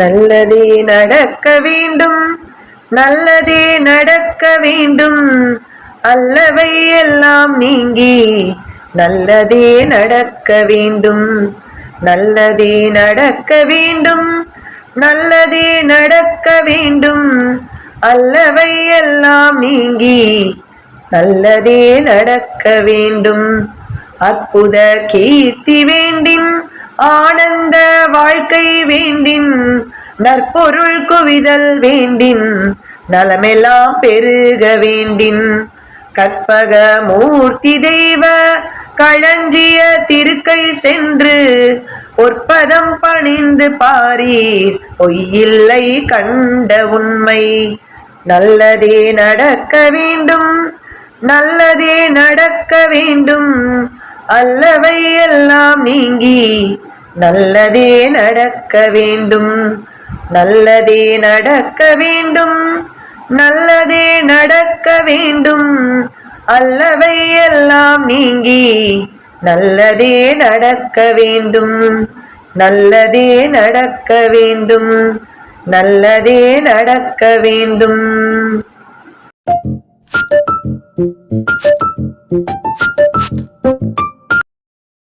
நல்லதே நடக்க வேண்டும். நல்லதே நடக்க வேண்டும். அல்லவை எல்லாம் நீங்கி நல்லதே நடக்க வேண்டும். நல்லதே நடக்க வேண்டும். நல்லதே நடக்க வேண்டும். அல்லவை எல்லாம் நீங்கி நல்லதே நடக்க வேண்டும். அற்புத கீர்த்தி வேண்டின் ஆனந்த வாழ்க்கை வேண்டின் நற்பொருள் குவிதல் வேண்டின் நலமெல்லாம் பெருக வேண்டின். கற்பக மூர்த்தி தெய்வ களஞ்சிய திருக்கை சென்று பொற்பதம் பணிந்து பாரீர் பொய்யில்லை கண்ட உண்மை. நல்லதே நடக்க வேண்டும் நல்லதே நடக்க வேண்டும். அல்லவை எல்லாம் நீங்கி நல்லதே நடக்க வேண்டும். நல்லதே நடக்க வேண்டும். நல்லதே நடக்க வேண்டும். அல்லவை எல்லாம் நீங்கி நல்லதே நடக்க வேண்டும். நல்லதே நடக்க வேண்டும். நல்லதே நடக்க வேண்டும். Thank you.